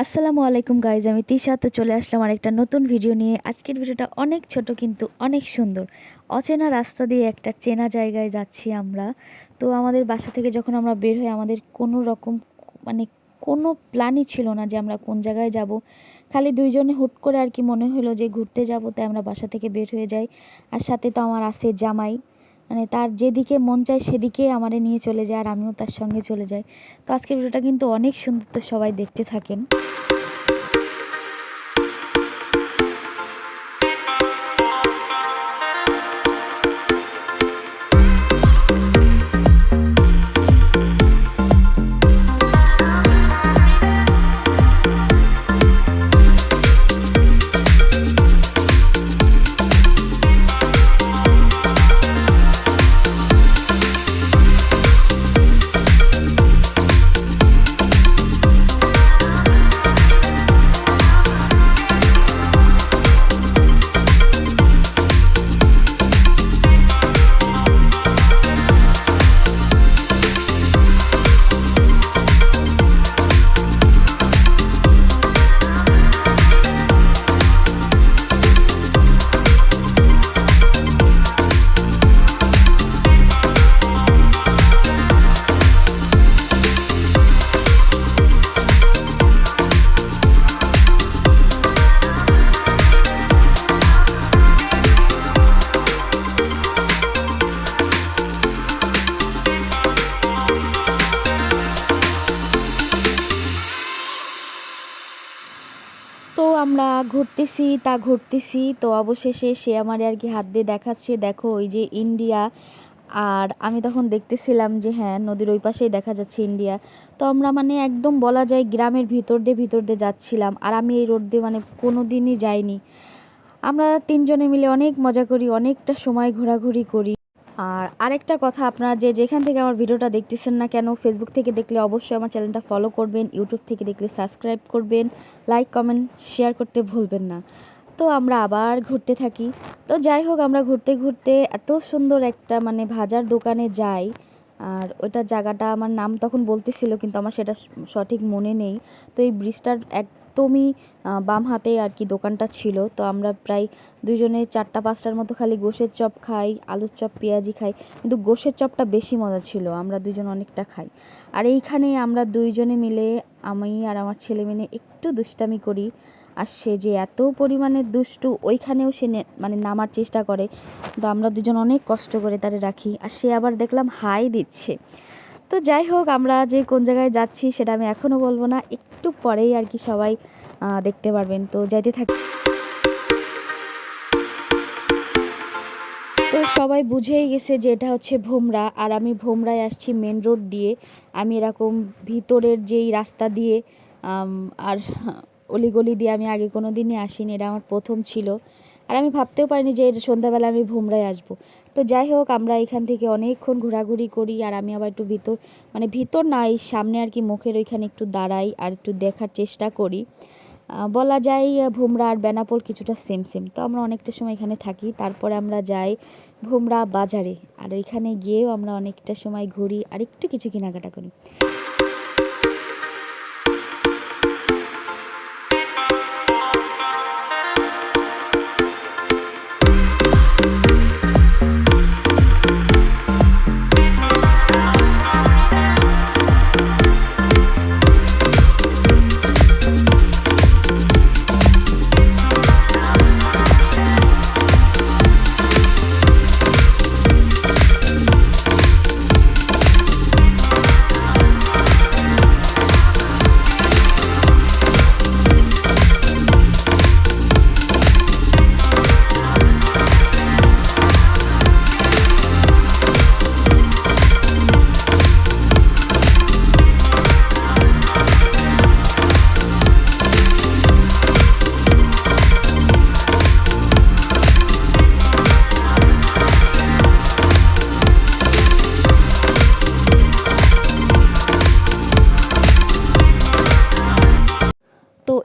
আসসালামু আলাইকুম গাইজ আমি তিশা। তো চলে আসলাম আরেকটা নতুন ভিডিও নিয়ে। আজকের ভিডিওটা অনেক ছোট কিন্তু অনেক সুন্দর। অচেনা রাস্তা দিয়ে একটা চেনা জায়গায় যাচ্ছি আমরা। তো আমাদের বাসা থেকে যখন আমরা বের হই, আমাদের কোনো রকম মানে কোনো প্ল্যানই ছিল না যে আমরা কোন জায়গায় যাব। খালি দুইজনে হুট করে আর কি মনে হলো যে ঘুরতে যাব, তাই আমরা বাসা থেকে বের হয়ে যাই। আর সাথে তো আমার আছে জামাই। মানে তার যেদিকে মন চায় সেদিকে আমারে নিয়ে চলে যায় আর আমিও তার সঙ্গে চলে যাই। তো আজকের ভিডিওটা কিন্তু অনেক সুন্দর তো সবাই দেখতে থাকেন। আমরা ঘুরতেছি, তা ঘুরতেছি। তো অবশেষে সে আমার আর কি হাত দিয়ে দেখাচ্ছে। দেখো ওই যে ইন্ডিয়া। আর আমি তখন দেখতেছিলাম যে হ্যাঁ নদীর ওই পাশেই দেখা যাচ্ছে ইন্ডিয়া। তো আমরা মানে একদম বলা যায় গ্রামের ভিতর দিয়ে ভিতর দিয়ে যাচ্ছিলাম। আর আমি এই রোড দিয়ে মানে কোনো দিনই যাইনি। আমরা তিনজনে মিলে অনেক মজা করি, অনেকটা সময় ঘোরাঘুরি করি। আর আরেকটা কথা, আপনারা যে যেখান থেকে আমার ভিডিওটা দেখতেছেন না কেন ফেসবুক থেকে দেখলে অবশ্যই আমার চ্যানেলটা ফলো করবেন ইউটিউব থেকে দেখলে সাবস্ক্রাইব করবেন লাইক কমেন্ট শেয়ার করতে ভুলবেন না। তো আমরা আবার ঘুরতে থাকি। তো যাই হোক, আমরা ঘুরতে ঘুরতে এত সুন্দর একটা মানে ভাজার দোকানে যাই। আর ওইটা জায়গাটা আমার নাম তখন বলতেছিল, কিন্তু আমার সেটা সঠিক মনে নেই। তো এই ব্রিজটার একদমই বাম হাতে আর কি দোকানটা ছিল। তো আমরা প্রায় দুইজনে চারটা, পাঁচটার মতো খালি গোশের চপ খাই, আলুর চপ, পেঁয়াজি খাই। কিন্তু গোশের চপটা বেশি মজা ছিল, আমরা দুজন অনেকটা খাই। আর এইখানে আমরা দুইজনে মিলে আমি আর আমার ছেলে মেয়ে একটু দুষ্টামি করি। আর সে যে এত পরিমাণে দুষ্টু, ওইখানেও সে মানে নামার চেষ্টা করে। তো আমরা দুজন অনেক কষ্ট করে তারে রাখি। আর সে আবার দেখলাম হাই দিচ্ছে। তো যাই হোক, আমরা যে কোন জায়গায় যাচ্ছি সেটা আমি এখনও বলব না। একটু পরেই আর কি সবাই দেখতে পারবেন। তো যাইতে থাকি তো সবাই বুঝেই গেছে যে এটা হচ্ছে ভোমরা। আর আমি ভোমরায় আসছি মেন রোড দিয়ে। আমি এরকম ভিতরের যেই রাস্তা দিয়ে আর অলিগলি দিয়ে আমি আগে কোনো দিনই আসিনি, এটা আমার প্রথম ছিল। আর আমি ভাবতেও পারিনি যে সন্ধ্যাবেলা আমি ভোমরায় আসব। তো যাই হোক, আমরা এখান থেকে অনেকক্ষণ ঘোরাঘুরি করি আর আমি আবার একটু ভিতর মানে ভিতর না, এই সামনে আর কি মুখের ওইখানে একটু দাঁড়াই আর একটু দেখার চেষ্টা করি। বলা যায় ভোমরা আর বেনাপোল কিছুটা সেম সেম তো আমরা অনেকটা সময় এখানে থাকি, তারপরে আমরা যাই ভোমরা বাজারে। আর ওইখানে গিয়েও আমরা অনেকটা সময় ঘুরি আর একটু কিছু কেনাকাটা করি।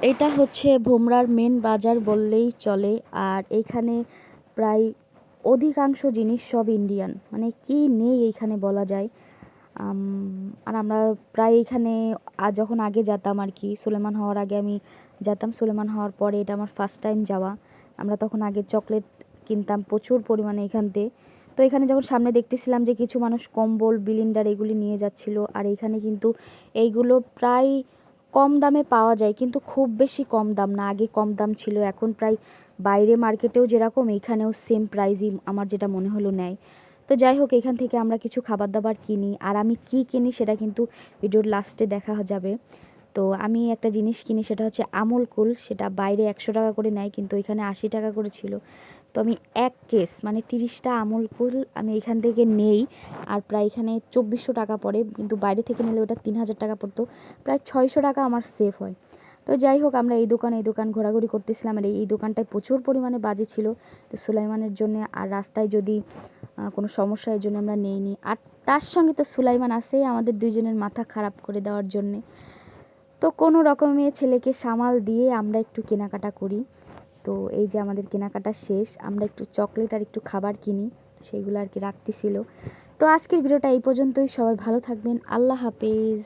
এটা হচ্ছে ভোমরার মেন বাজার বললেই চলে। আর এইখানে প্রায় অধিকাংশ জিনিস সব ইন্ডিয়ান মানে কি নেই এইখানে বলা যায়। আর আমরা প্রায় এখানে যখন আগে যেতাম আর কি, সুলেমান হওয়ার আগে আমি যেতাম। সুলেমান হওয়ার পরে এটা আমার ফার্স্ট টাইম যাওয়া। আমরা তখন আগে চকলেট কিনতাম প্রচুর পরিমাণে এখানতে তো। এখানে যখন সামনে দেখতেছিলাম যে কিছু মানুষ কম্বল বিলিন্ডার এগুলি নিয়ে যাচ্ছিল, আর এইখানে কিন্তু এইগুলো প্রায় কম দামে পাওয়া যায়, কিন্তু খুব বেশি কম দাম না। আগে কম দাম ছিল, এখন প্রায় বাইরে মার্কেটেও যেরকম, এইখানেও সেম প্রাইজই আমার যেটা মনে হলো নেয়। তো যাই হোক, এখান থেকে আমরা কিছু খাবার দাবার কিনি, আর আমি কি কিনি সেটা কিন্তু ভিডিওর লাস্টে দেখা যাবে। তো আমি একটা জিনিস কিনি, সেটা হচ্ছে আমুল কুল, সেটা বাইরে একশো টাকা করে নেয়, কিন্তু এখানে আশি টাকা করে ছিল। তো আমি এক কেস মানে তিরিশটা আমুল কুল আমি এখান থেকে নেই। আর প্রায় এখানে চব্বিশশো টাকা পড়ে, কিন্তু বাইরে থেকে নিলে ওটা তিন হাজার টাকা পড়তো। প্রায় ছয়শো টাকা আমার সেফ হয়। তো যাই হোক, আমরা এই দোকান এই দোকান ঘোরাঘুরি করতেছিলাম আর এই দোকানটায় প্রচুর পরিমাণে বাজে ছিল। তো সুলাইমানের জন্য আর রাস্তায় যদি কোনো সমস্যা এই জন্য আমরা নেইনি। আর তার সঙ্গে তো সুলাইমান আসেই আমাদের দুইজনের মাথা খারাপ করে দেওয়ার জন্যে। তো কোনো রকমে ছেলেকে সামাল দিয়ে আমরা একটু কেনাকাটা করি। তো এই যে আমাদের কেনাকাটা শেষ, আমরা একটু চকলেট আর একটু খাবার কিনি সেইগুলো আর কি রাখতেছিল। তো আজকের ভিডিওটা এই পর্যন্তই, সবাই ভালো থাকবেন, আল্লাহ হাফেজ।